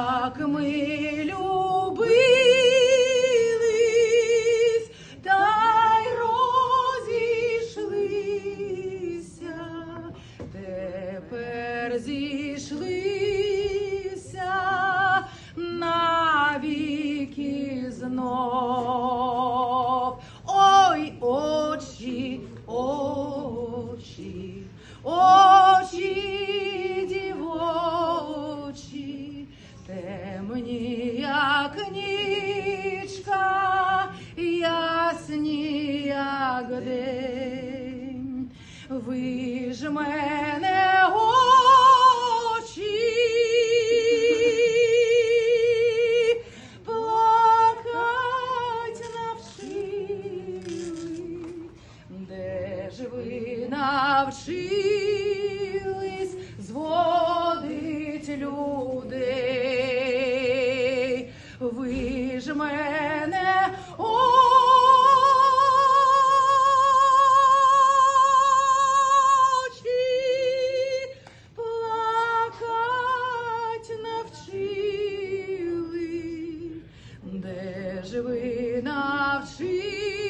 як ми любились, та й розійшлися, тепер зійшлися навіки знов. Ой, очі, очі, очі як ясні, як день. Ви ж мене очі ви навчились зводить людей? Ж мене навчили, де ж ви навчились